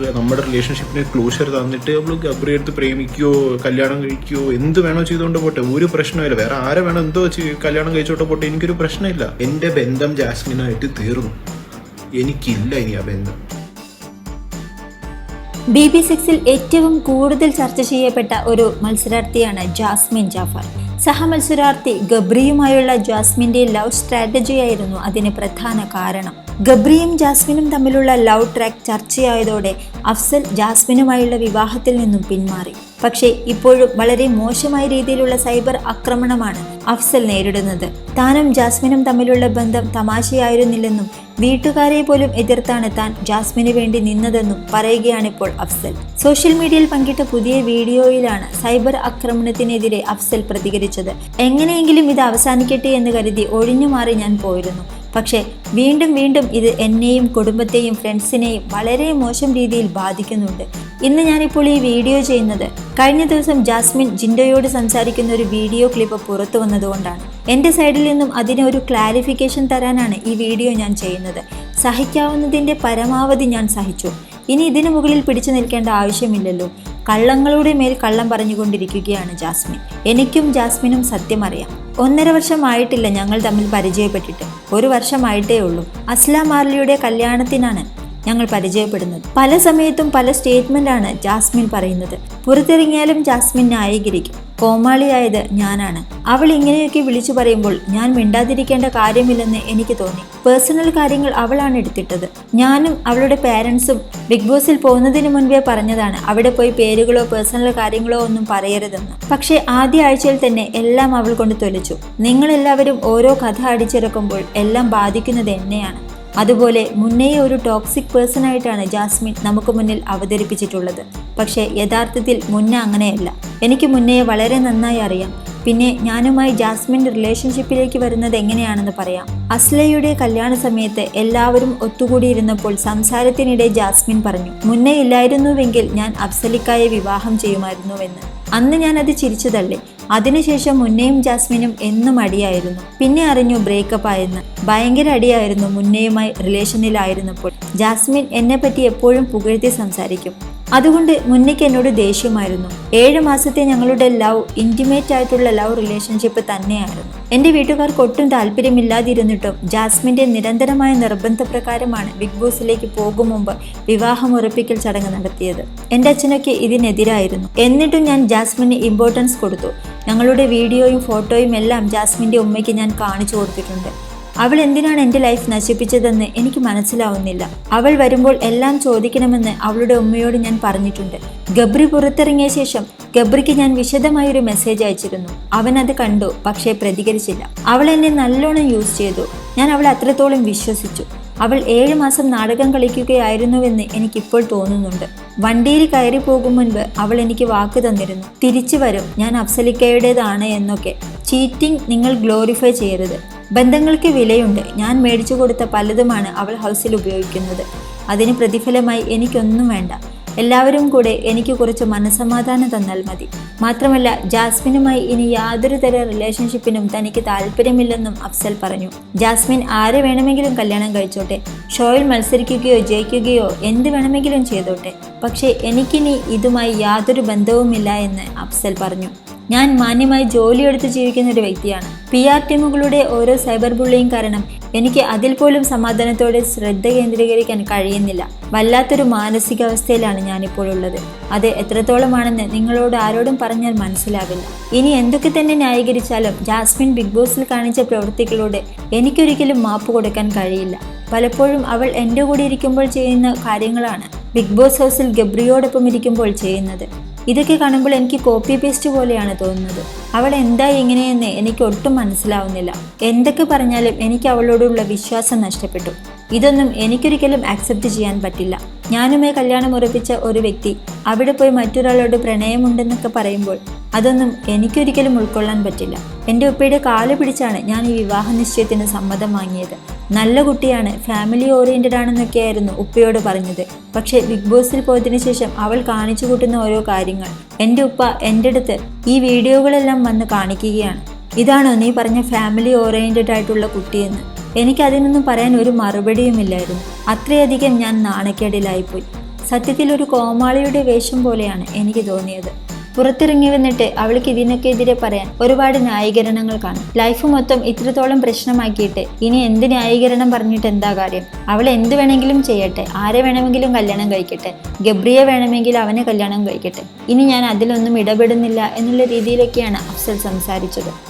നമ്മുടെ റിലേഷൻഷിപ്പിന് ക്ലോഷർ തന്നിട്ട് നമ്മൾ ഗബ്രി എടുത്ത് പ്രേമിക്കുകയോ കല്യാണം കഴിക്കുകയോ എന്ത് വേണോ ചെയ്തുകൊണ്ട് പോട്ടെ. ഒരു പ്രശ്നമില്ല വേറെ ആരെ വേണോ എന്തോ കല്യാണം കഴിച്ചോട്ട് പോട്ടെ. എനിക്കൊരു പ്രശ്നമില്ല. എന്റെ ബന്ധം ജാസ്മിനായിട്ട് തീർന്നു. എനിക്കില്ല ഇനി ആ ബന്ധം. ബി ബി സിക്സിൽ ഏറ്റവും കൂടുതൽ ചർച്ച ചെയ്യപ്പെട്ട ഒരു മത്സരാർത്ഥിയാണ് ജാസ്മിൻ ജാഫർ. സഹമത്സരാർത്ഥി ഗബ്രിയുമായുള്ള ജാസ്മിന്റെ ലവ് സ്ട്രാറ്റജിയായിരുന്നു അതിന് പ്രധാന കാരണം. ഗബ്രിയും ജാസ്മിനും തമ്മിലുള്ള ലവ് ട്രാക്ക് ചർച്ചയായതോടെ അഫ്സൽ ജാസ്മിനുമായുള്ള വിവാഹത്തിൽ നിന്നും പിന്മാറി. പക്ഷേ ഇപ്പോഴും വളരെ മോശമായ രീതിയിലുള്ള സൈബർ ആക്രമണമാണ് അഫ്സൽ നേരിടുന്നത്. താനും ജാസ്മിനും തമ്മിലുള്ള ബന്ധം തമാശയായിരുന്നില്ലെന്നും വീട്ടുകാരെ പോലും എതിർത്താണ് താൻ ജാസ്മിന് വേണ്ടി നിന്നതെന്നും പറയുകയാണിപ്പോൾ അഫ്സൽ. സോഷ്യൽ മീഡിയയിൽ പങ്കിട്ട പുതിയ വീഡിയോയിലാണ് സൈബർ ആക്രമണത്തിനെതിരെ അഫ്സൽ പ്രതികരിച്ചത്. എങ്ങനെയെങ്കിലും ഇത് അവസാനിക്കട്ടെ എന്ന് കരുതി ഒഴിഞ്ഞു മാറി ഞാൻ പോയിരുന്നു. പക്ഷേ വീണ്ടും വീണ്ടും ഇത് എന്നെയും കുടുംബത്തെയും ഫ്രണ്ട്സിനെയും വളരെ മോശം രീതിയിൽ ബാധിക്കുന്നുണ്ട്. ഇന്ന് ഞാനിപ്പോൾ ഈ വീഡിയോ ചെയ്യുന്നത് കഴിഞ്ഞ ദിവസം ജാസ്മിൻ ജിൻഡോയോട് സംസാരിക്കുന്ന ഒരു വീഡിയോ ക്ലിപ്പ് പുറത്തു വന്നതുകൊണ്ടാണ്. എന്റെ സൈഡിൽ നിന്നും അതിനെ ഒരു ക്ലാരിഫിക്കേഷൻ തരാനാണ് ഈ വീഡിയോ ഞാൻ ചെയ്യുന്നത്. സഹിക്കാവുന്നതിന്റെ പരമാവധി ഞാൻ സഹിച്ചു. ഇനി ഇതിനു മുകളിൽ പിടിച്ചു നിൽക്കേണ്ട ആവശ്യമില്ലല്ലോ. കള്ളങ്ങളുടെ മേൽ കള്ളം പറഞ്ഞുകൊണ്ടിരിക്കുകയാണ് ജാസ്മിൻ. എനിക്കും ജാസ്മിനും സത്യം അറിയാം. ഒന്നര വർഷമായിട്ടില്ല ഞങ്ങൾ തമ്മിൽ പരിചയപ്പെട്ടിട്ട്. ഒരു വർഷമായിട്ടേ ഉള്ളൂ. അസ്ലാം മാർലിയുടെ കല്യാണത്തിനാണ് ഞങ്ങൾ പരിചയപ്പെടുന്നത്. പല സമയത്തും പല സ്റ്റേറ്റ്മെന്റാണ് ജാസ്മിൻ പറയുന്നത്. പുറത്തിറങ്ങിയാലും ജാസ്മിൻ ന്യായീകരിക്കും. കോമാളിയായത് ഞാനാണ്. അവൾ ഇങ്ങനെയൊക്കെ വിളിച്ചു പറയുമ്പോൾ ഞാൻ മിണ്ടാതിരിക്കേണ്ട കാര്യമില്ലെന്ന് എനിക്ക് തോന്നി. പേഴ്സണൽ കാര്യങ്ങൾ അവളാണ് എടുത്തിട്ടത്. ഞാനും അവളുടെ പേരൻസും ബിഗ് ബോസിൽ പോകുന്നതിന് മുൻപേ പറഞ്ഞതാണ് അവിടെ പോയി പേരുകളോ പേഴ്സണൽ കാര്യങ്ങളോ ഒന്നും പറയരുതെന്ന്. പക്ഷേ ആദ്യ ആഴ്ചയിൽ തന്നെ എല്ലാം അവൾ കൊണ്ട് തൊലിച്ചു. നിങ്ങളെല്ലാവരും ഓരോ കഥ അടിച്ചിറക്കുമ്പോൾ എല്ലാം ബാധിക്കുന്നത് എന്നെയാണ്. അതുപോലെ മുന്നേ ഒരു ടോക്സിക് പേഴ്സൺ ആയിട്ടാണ് ജാസ്മിൻ നമുക്ക് മുന്നിൽ അവതരിപ്പിച്ചിട്ടുള്ളത്. പക്ഷേ യഥാർത്ഥത്തിൽ മുന്നേ അങ്ങനെയല്ല. എനിക്ക് മുന്നേ വളരെ നന്നായി അറിയാം. പിന്നെ ഞാനുമായി ജാസ്മിൻ റിലേഷൻഷിപ്പിലേക്ക് വരുന്നത് എങ്ങനെയാണെന്ന് പറയാം. അസ്ലയുടെ കല്യാണ സമയത്ത് എല്ലാവരും ഒത്തുകൂടിയിരുന്നപ്പോൾ സംസാരത്തിനിടെ ജാസ്മിൻ പറഞ്ഞു മുന്നേ ഇല്ലായിരുന്നുവെങ്കിൽ ഞാൻ അഫ്സലിക്കായെ വിവാഹം ചെയ്യുമായിരുന്നുവെന്ന്. അന്ന് ഞാൻ അത് അതിനുശേഷം മുന്നേയും ജാസ്മിനും എന്നും അടിയായിരുന്നു. പിന്നെ അറിഞ്ഞു ബ്രേക്കപ്പ് ആയെന്ന്. ഭയങ്കര അടിയായിരുന്നു മുന്നയുമായി റിലേഷനിലായിരുന്നപ്പോൾ ജാസ്മിൻ എന്നെപ്പറ്റി എപ്പോഴും പുകഴ്ത്തി സംസാരിക്കും. അതുകൊണ്ട് മുന്നയ്ക്ക് എന്നോട് ദേഷ്യമായിരുന്നു. ഏഴ് മാസത്തെ ഞങ്ങളുടെ ലവ് ഇന്റിമേറ്റ് ആയിട്ടുള്ള ലവ് റിലേഷൻഷിപ്പ് തന്നെയായിരുന്നു. എന്റെ വീട്ടുകാർക്ക് ഒട്ടും താല്പര്യമില്ലാതിരുന്നിട്ടും ജാസ്മിന്റെ നിരന്തരമായ നിർബന്ധപ്രകാരമാണ് ബിഗ് ബോസിലേക്ക് പോകും മുമ്പ് വിവാഹം ഉറപ്പിക്കൽ ചടങ്ങ് നടത്തിയത്. എന്റെ അച്ഛനൊക്കെ ഇതിനെതിരായിരുന്നു. എന്നിട്ടും ഞാൻ ജാസ്മിന് ഇമ്പോർട്ടൻസ് കൊടുത്തു. ഞങ്ങളുടെ വീഡിയോയും ഫോട്ടോയും എല്ലാം ജാസ്മിന്റെ ഉമ്മയ്ക്ക് ഞാൻ കാണിച്ചു കൊടുത്തിട്ടുണ്ട്. അവൾ എന്തിനാണ് എന്റെ ലൈഫ് നശിപ്പിച്ചതെന്ന് എനിക്ക് മനസ്സിലാവുന്നില്ല. അവൾ വരുമ്പോൾ എല്ലാം ചോദിക്കണമെന്ന് അവളുടെ ഉമ്മയോട് ഞാൻ പറഞ്ഞിട്ടുണ്ട്. ഗബ്രി പുറത്തിറങ്ങിയ ശേഷം ഗബ്രിക്ക് ഞാൻ വിശദമായൊരു മെസ്സേജ് അയച്ചിരുന്നു. അവൻ അത് കണ്ടു പക്ഷേ പ്രതികരിച്ചില്ല. അവൾ എന്നെ നല്ലോണം യൂസ് ചെയ്തു. ഞാൻ അവളെ അത്രത്തോളം വിശ്വസിച്ചു. അവൾ ഏഴ് മാസം നാടകം കളിക്കുകയായിരുന്നുവെന്ന് എനിക്കിപ്പോൾ തോന്നുന്നുണ്ട്. വണ്ടിയിൽ കയറി പോകും മുൻപ് അവൾ എനിക്ക് വാക്ക് തന്നിരുന്നു. തിരിച്ചു വരും. ഞാൻ അഫ്സലിക്കയുടേതാണ് എന്നൊക്കെ. ചീറ്റിംഗ് നിങ്ങൾ ഗ്ലോറിഫൈ ചെയ്യരുത്. ബന്ധങ്ങൾക്ക് വിലയുണ്ട്. ഞാൻ മേടിച്ചു കൊടുത്ത പലതുമാണ് അവൾ ഹൗസിൽ ഉപയോഗിക്കുന്നത്. അതിന് പ്രതിഫലമായി എനിക്കൊന്നും വേണ്ട. എല്ലാവരും കൂടെ എനിക്ക് കുറച്ച് മനസമാധാനം തന്നാൽ മതി. മാത്രമല്ല ജാസ്മിനുമായി ഇനി യാതൊരു തര റിലേഷൻഷിപ്പിനും തനിക്ക് താല്പര്യമില്ലെന്നും അഫ്സൽ പറഞ്ഞു. ജാസ്മിൻ ആരെ വേണമെങ്കിലും കല്യാണം കഴിച്ചോട്ടെ? ഷോയിൽ മത്സരിക്കുകയോ ജയിക്കുകയോ എന്ത് വേണമെങ്കിലും ചെയ്തോട്ടെ? പക്ഷേ എനിക്കിനി ഇതുമായി യാതൊരു ബന്ധവുമില്ല എന്ന് അഫ്സൽ പറഞ്ഞു. ഞാൻ മാന്യമായി ജോലിയെടുത്ത് ജീവിക്കുന്ന ഒരു വ്യക്തിയാണ്. പി ആർ ടീമുകളുടെ ഓരോ സൈബർ ബുള്ളിയും കാരണം എനിക്ക് അതിൽ പോലും സമാധാനത്തോടെ ശ്രദ്ധ കേന്ദ്രീകരിക്കാൻ കഴിയുന്നില്ല. വല്ലാത്തൊരു മാനസികാവസ്ഥയിലാണ് ഞാനിപ്പോൾ ഉള്ളത്. അത് എത്രത്തോളമാണെന്ന് നിങ്ങളോട് ആരോടും പറഞ്ഞാൽ മനസ്സിലാവില്ല. ഇനി എന്തൊക്കെ തന്നെ ന്യായീകരിച്ചാലും ജാസ്മിൻ ബിഗ് ബോസിൽ കാണിച്ച പ്രവൃത്തികളോട് എനിക്കൊരിക്കലും മാപ്പ് കൊടുക്കാൻ കഴിയില്ല. പലപ്പോഴും അവൾ എന്റെ കൂടെ ഇരിക്കുമ്പോൾ ചെയ്യുന്ന കാര്യങ്ങളാണ് ബിഗ് ബോസ് ഹൗസിൽ ഗബ്രിയോടൊപ്പം ഇരിക്കുമ്പോൾ ചെയ്യുന്നത്. ഇതൊക്കെ കാണുമ്പോൾ എനിക്ക് കോപ്പി പേസ്റ്റ് പോലെയാണ് തോന്നുന്നത്. അവൾ എന്താ ഇങ്ങനെയെന്ന് എനിക്ക് ഒട്ടും മനസ്സിലാവുന്നില്ല. എന്തൊക്കെ പറഞ്ഞാലും എനിക്ക് അവളോടുള്ള വിശ്വാസം നഷ്ടപ്പെട്ടു. ഇതൊന്നും എനിക്കൊരിക്കലും ആക്സെപ്റ്റ് ചെയ്യാൻ പറ്റില്ല. ഞാനുമായി കല്യാണം ഉറപ്പിച്ച ഒരു വ്യക്തി. അവിടെ പോയി മറ്റൊരാളോട് പ്രണയമുണ്ടെന്നൊക്കെ പറയുമ്പോൾ അതൊന്നും എനിക്കൊരിക്കലും ഉൾക്കൊള്ളാൻ പറ്റില്ല. എന്റെ ഉപ്പയുടെ കാൽ പിടിച്ചാണ് ഞാൻ ഈ വിവാഹ നിശ്ചയത്തിന് സമ്മതം വാങ്ങിയത്. നല്ല കുട്ടിയാണ് ഫാമിലി ഓറിയന്റഡ് ആണെന്നൊക്കെയായിരുന്നു ഉപ്പയോട് പറഞ്ഞത്. പക്ഷേ ബിഗ് ബോസിൽ പോയതിന് ശേഷം അവൾ കാണിച്ചു കൂട്ടുന്ന ഓരോ കാര്യങ്ങൾ എന്റെ ഉപ്പ എന്റെ അടുത്ത് ഈ വീഡിയോകളെല്ലാം വന്ന് കാണിക്കുകയാണ്. ഇതാണോ നീ പറഞ്ഞ ഫാമിലി ഓറിയന്റഡ് ആയിട്ടുള്ള കുട്ടിയെന്ന്? എനിക്ക് അതിനൊന്നും പറയാൻ ഒരു മറുപടിയുമില്ലായിരുന്നു. അത്രയധികം ഞാൻ നാണക്കേടിലായിപ്പോയി. സത്യത്തിൽ ഒരു കോമാളിയുടെ വേഷം പോലെയാണ് എനിക്ക് തോന്നിയത്. പുറത്തിറങ്ങി വന്നിട്ട് അവൾക്ക് ഇതിനൊക്കെ എതിരെ പറയാൻ ഒരുപാട് ന്യായീകരണങ്ങൾ കാണും. ലൈഫ് മൊത്തം ഇത്രത്തോളം പ്രശ്നമാക്കിയിട്ട് ഇനി എന്ത് ന്യായീകരണം പറഞ്ഞിട്ട് എന്താ കാര്യം? അവൾ എന്ത് വേണമെങ്കിലും ചെയ്യട്ടെ. ആരെ വേണമെങ്കിലും കല്യാണം കഴിക്കട്ടെ. ഗബ്രിയെ വേണമെങ്കിൽ അവനെ കല്യാണം കഴിക്കട്ടെ. ഇനി ഞാൻ അതിലൊന്നും ഇടപെടുന്നില്ല എന്നുള്ള രീതിയിലൊക്കെയാണ് അഫ്സൽ സംസാരിച്ചത്.